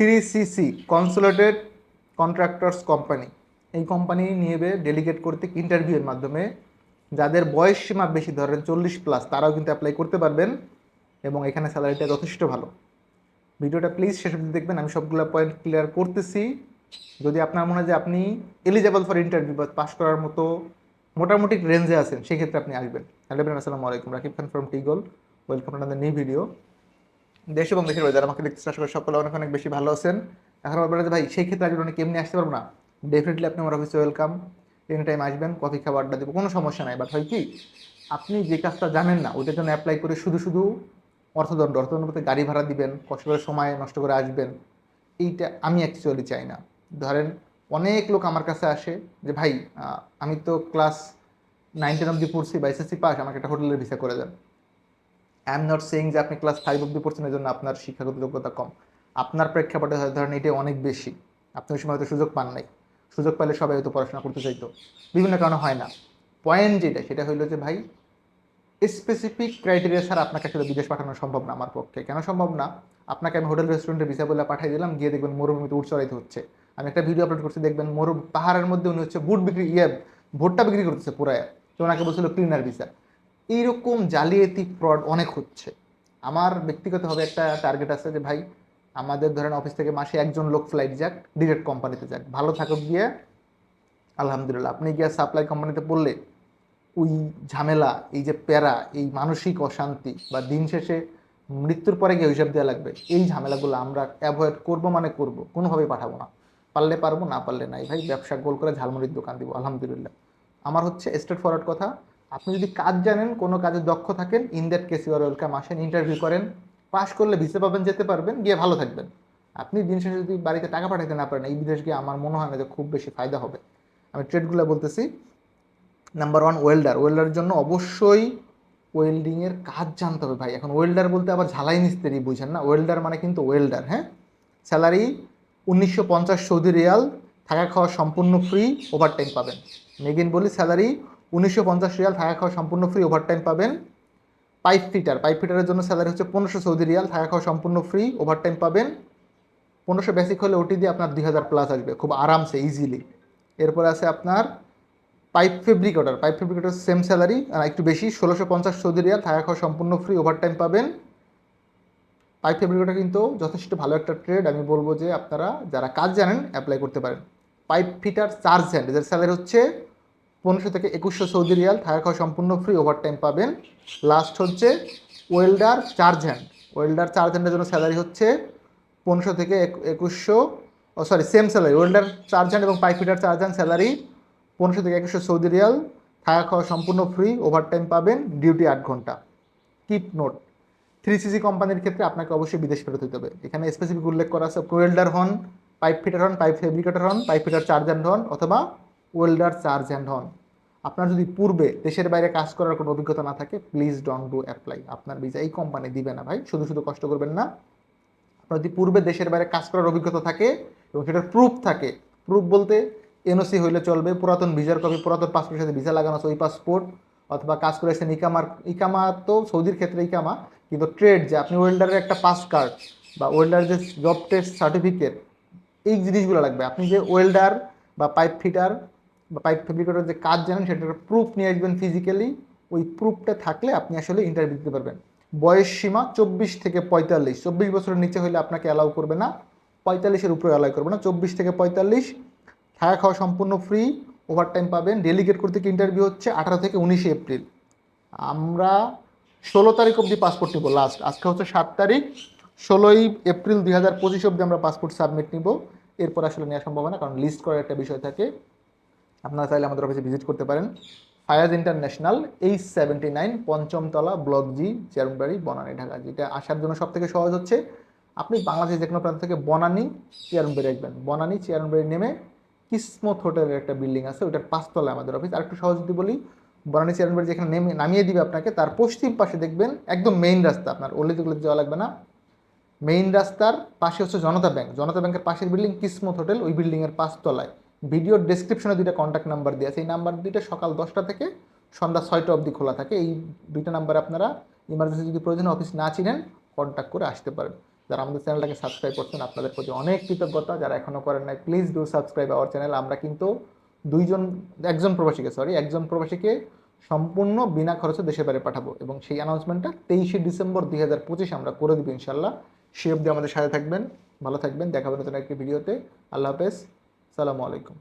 Three CC consolidated contractors company এই company নিয়ে delegate করতে ইন্টারভিউয়ের মাধ্যমে যাদের বয়স সীমা বেশি, ধরেন চল্লিশ প্লাস তারাও কিন্তু অ্যাপ্লাই করতে পারবেন এবং এখানে স্যালারিটা যথেষ্ট ভালো। ভিডিওটা প্লিজ শেষ অবধি দেখবেন, আমি সবগুলো পয়েন্ট ক্লিয়ার করতেছি। যদি আপনার মনে হয় যে আপনি এলিজেবল ফর ইন্টারভিউ বা পাস করার মতো মোটামুটি রেঞ্জে আছেন, সেক্ষেত্রে আপনি আসবেন। হ্যালো আসসালামু আলাইকুম। রাকিব খান ফ্রম টিগল ওয়েলকাম টু আপনাদের নিউ ভিডিও দেশ এবং দেশের যারা আমাকে দেখতে চেষ্টা করে, সকলে অনেক অনেক বেশি ভালো আছেন। এখন বলবেন ভাই, সেই ক্ষেত্রে আগে অনেক এমনি আসতে পারব না? ডেফিনেটলি আপনি আমার অফিসে ওয়েলকাম এনি টাইম আসবেন কফি খাবার আড্ডা দেবো, কোনো সমস্যা নাই। বাট হয় কি, আপনি যে কাজটা জানেন না, ওইটার জন্য অ্যাপ্লাই করে শুধু শুধু অর্থদণ্ড অর্থদণ্ড বলতে গাড়ি ভাড়া দিবেন, কষ্ট করে সময় নষ্ট করে আসবেন। এইটা আমি অ্যাকচুয়ালি চাই না। ধরেন, অনেক লোক আমার কাছে আসে যে, ভাই আমি তো ক্লাস নাইন টেন অব্দি পড়ছি বা এসএসসি পাস আমাকে একটা হোটেলের ভিসা করে দেন। আই এম নট সেইং যে আপনি ক্লাস ফাইভ অব্দি পড়ছেন এই জন্য আপনার শিক্ষাগত যোগ্যতা কম। আপনার প্রেক্ষাপটে ধরেন এটা অনেক বেশি। আপনি ওই সময় হয়তো সুযোগ পান নাই। সুযোগ পাইলে সবাই হয়তো পড়াশোনা করতে চাইতো। বিভিন্ন কারণে হয় না। পয়েন্ট যেটা, সেটা হইল যে ভাই স্পেসিফিক ক্রাইটেরিয়া ছাড়া আপনাকে আসলে বিদেশ পাঠানো সম্ভব না আমার পক্ষে। কেন সম্ভব না? আপনাকে আমি হোটেল রেস্টুরেন্টে ভিসা বলে পাঠিয়ে দিলাম, গিয়ে দেখবেন মরুভূমিতে উঠ চড়াইতে হচ্ছে। আমি একটা ভিডিও আপলোড করছি, দেখবেন মরু পাহাড়ের মধ্যে উনি হচ্ছে বুট বিক্রি ইয়ে ভুট্টা বিক্রি করতেছে পুরায়। তো ওনাকে বলছিল ক্লিনার ভিসা এইরকম জালিয়াতি ফ্রড অনেক হচ্ছে। আমার ব্যক্তিগতভাবে একটা টার্গেট আছে যে, ভাই, আমাদের ধরেন অফিস থেকে মাসে একজন লোক ফ্লাইট যাক ডিরেক্ট কোম্পানিতে যাক। ভালো থাকুক গিয়ে, আলহামদুলিল্লাহ। আপনি গিয়ে সাপ্লাই কোম্পানিতে পড়লে, ওই ঝামেলা, এই যে প্যারা, এই মানসিক অশান্তি বা দিন শেষে মৃত্যুর পরে গিয়ে হিসাব দেওয়া লাগবে, এই ঝামেলাগুলো আমরা অ্যাভয়েড করব মানে করব, কোনোভাবেই পাঠাবো না। পারলে পারব, না পারলে নাই। ভাই, ব্যবসা গোল করে ঝালমুড়ির দোকান দিব, আলহামদুলিল্লাহ। আমার হচ্ছে স্টেট ফরওয়ার্ড কথা আপনি যদি কাজ জানেন, কোনো কাজে দক্ষ থাকেন in that case your welcome আসেন ইন্টারভিউ করেন পাশ করলে ভিসা পাবেন, যেতে পারবেন, গিয়ে ভালো থাকবেন। আপনি দিন শেষে যদি বাড়িতে টাকা পাঠাতে না পারেন, এই বিদেশ গিয়ে আমার মনে হয় না যে খুব বেশি ফায়দা হবে। আমি ট্রেডগুলো বলতেছি। নাম্বার ওয়ান ওয়েল্ডার ওয়েল্ডারের জন্য অবশ্যই ওয়েল্ডিংয়ের কাজ জানতে হবে ভাই। এখন ওয়েল্ডার বলতে আবার ঝালাই মিস্ত্রি, বুঝেন না? ওয়েল্ডার মানে কিন্তু ওয়েল্ডার হ্যাঁ? স্যালারি উনিশশো পঞ্চাশ সৌদি রিয়াল, থাকা খাওয়া সম্পূর্ণ ফ্রি ওভারটাইম পাবেন। মেগিন বলি স্যালারি উনিশশো পঞ্চাশ রিয়াল থাকা খাওয়া সম্পূর্ণ ফ্রি ওভারটাইম পাবেন। পাইপ ফিটার পাইপ ফিটারের জন্য স্যালারি হচ্ছে পনেরোশো সৌদি রিয়াল, থাকা খাওয়া সম্পূর্ণ ফ্রি ওভারটাইম পাবেন। পনেরোশো বেসিক হলে ওটি দিয়ে আপনার দুই হাজার প্লাস আসবে, খুব আরামসে ইজিলি এরপরে আছে আপনার pipe fabricator pipe fabricator same salary আর একটু বেশি, ষোলোশো পঞ্চাশ সৌদি রিয়াল, থাকা খাওয়া সম্পূর্ণ ফ্রি ওভারটাইম পাবেন। পাইপ ফেব্রিকেটর কিন্তু যথেষ্ট ভালো একটা ট্রেড আমি বলব যে আপনারা যারা কাজ জানেন অ্যাপ্লাই করতে পারেন। পাইপ ফিটার চার্জ হ্যান্ড এদের স্যালারি হচ্ছে পনেরোশো থেকে একুশশো সৌদি রিয়াল, থাকা খাওয়া সম্পূর্ণ ফ্রি ওভারটাইম পাবেন। লাস্ট হচ্ছে welder charge hand welder charge হ্যান্ডের জন্য স্যালারি হচ্ছে পনেরোশো থেকে এক- একুশশো, ও sorry same salary welder charge hand এবং pipe fitter charge hand salary পনেরোশো থেকে একুশশো সৌদি রিয়াল, থাকা খাওয়া সম্পূর্ণ ফ্রি ওভারটাইম পাবেন ডিউটি আট ঘণ্টা। কিপ নোট থ্রি সিসি কোম্পানির ক্ষেত্রে আপনাকে অবশ্যই বিদেশ ফেরত হতে হবে। এখানে স্পেসিফিক উল্লেখ করা আছে ওয়েল্ডার হন পাইপ ফিটার হন পাইপ ফেব্রিকেটার হন পাইপ ফিটার চার্জ হ্যান্ড হন, অথবা ওয়েল্ডার, চার্জ হ্যান্ড হন আপনার যদি পূর্বে দেশের বাইরে কাজ করার কোনো অভিজ্ঞতা না থাকে, প্লিজ ডোন্ট ডু অ্যাপ্লাই। আপনার ভিসা এই কোম্পানি দিবে না ভাই, শুধু শুধু কষ্ট করবেন না। আপনার যদি পূর্বে দেশের বাইরে কাজ করার অভিজ্ঞতা থাকে এবং সেটার প্রুফ থাকে প্রুফ বলতে এনওসি হইলে চলবে, পুরাতন ভিসার কপি পুরাতন পাসপোর্টের সাথে ভিসা লাগানো আছে ওই পাসপোর্ট অথবা কাজ করেছেন ইকামার ইকামা তো সৌদির ক্ষেত্রে ইকামা, কিন্তু ট্রেড যে আপনি ওয়েল্ডারের একটা পাস কার্ড বা ওয়েল্ডার যে জব টেস্ট সার্টিফিকেট এই জিনিসগুলো লাগবে। আপনি যে ওয়েল্ডার বা পাইপ ফিটার বা পাইপ ফেব্রিকেটর যে কাজ জানেন, সেটার প্রুফ নিয়ে আসবেন ফিজিক্যালি ওই প্রুফটা থাকলে আপনি আসলে ইন্টারভিউ দিতে পারবেন। বয়স সীমা চব্বিশ থেকে পঁয়তাল্লিশ। চব্বিশ বছরের নিচে হলে আপনাকে অ্যালাউ করবে না। পঁয়তাল্লিশের উপরে অ্যালাউ করবে না। চব্বিশ থেকে পঁয়তাল্লিশ, থাকা খাওয়া সম্পূর্ণ ফ্রি ওভারটাইম পাবেন। ডেলিগেট করতে কি ইন্টারভিউ হচ্ছে আঠারো থেকে উনিশে এপ্রিল। আমরা ষোলো তারিখ অবধি পাসপোর্ট নিব লাস্ট আজকে হচ্ছে সাত তারিখ, ষোলোই এপ্রিল দুই হাজার পঁচিশ অবধি আমরা পাসপোর্ট সাবমিট নিব। এরপর আসলে নেওয়া সম্ভব না, কারণ লিস্ট করার একটা বিষয় থাকে। আপনারা চাইলে আমাদের অফিসে ভিজিট করতে পারেন। Fayaz international H seventy nine পঞ্চমতলা block G চেয়ারবাড়ি বনানী ঢাকা যেটা আসার জন্য সব থেকে সহজ হচ্ছে। আপনি বাংলাদেশের যে কোনো প্রান্ত থেকে বনানী চেয়ারবাড়ি আসবেন। বনানী চেয়ারবাড়ি নেমে কিসমত হোটেলের একটা বিল্ডিং আছে ওটার পাঁচতলায় আমাদের অফিস আর একটু সহজ যদি বলি বনানী চেয়ারবাড়ি যেখানে নেমে নামিয়ে দিবে আপনাকে, তার পশ্চিম পাশে দেখবেন একদম মেইন রাস্তা আপনার, অলিতে গলিতে যাওয়া লাগবে না। মেইন রাস্তার পাশে হচ্ছে জনতা ব্যাংক জনতা ব্যাংকের পাশের বিল্ডিং কিসমত হোটেল, ওই বিল্ডিংয়ের পাঁচতলায়। ভিডিওর ডিসক্রিপশনে দুইটা কন্ট্যাক্ট নাম্বার দেওয়া আছে। এই নাম্বার দুইটা সকাল দশটা থেকে সন্ধ্যা ছয়টা অবধি খোলা থাকে। এই দুইটা নাম্বারে আপনারা ইমার্জেন্সি যদি প্রয়োজন অফিস না চিনেন কন্ট্যাক্ট করে আসতে পারেন। যারা আমাদের চ্যানেলটাকে সাবস্ক্রাইব করছেন, আপনাদের প্রতি অনেক কৃতজ্ঞতা। যারা এখনও করেন নাই please do subscribe our channel আমরা কিন্তু দুইজন, একজন প্রবাসীকে সরি একজন প্রবাসীকে সম্পূর্ণ বিনা খরচে দেশের বাইরে পাঠাবো এবং সেই অ্যানাউন্সমেন্টটা তেইশে ডিসেম্বর দুই হাজার পঁচিশ আমরা করে দেবো ইনশাল্লাহ সে অবধি আমাদের সাথে থাকবেন, ভালো থাকবেন। দেখাবেন নতুন একটি ভিডিওতে আল্লাহ হাফেজ। সালামু আলাইকুম।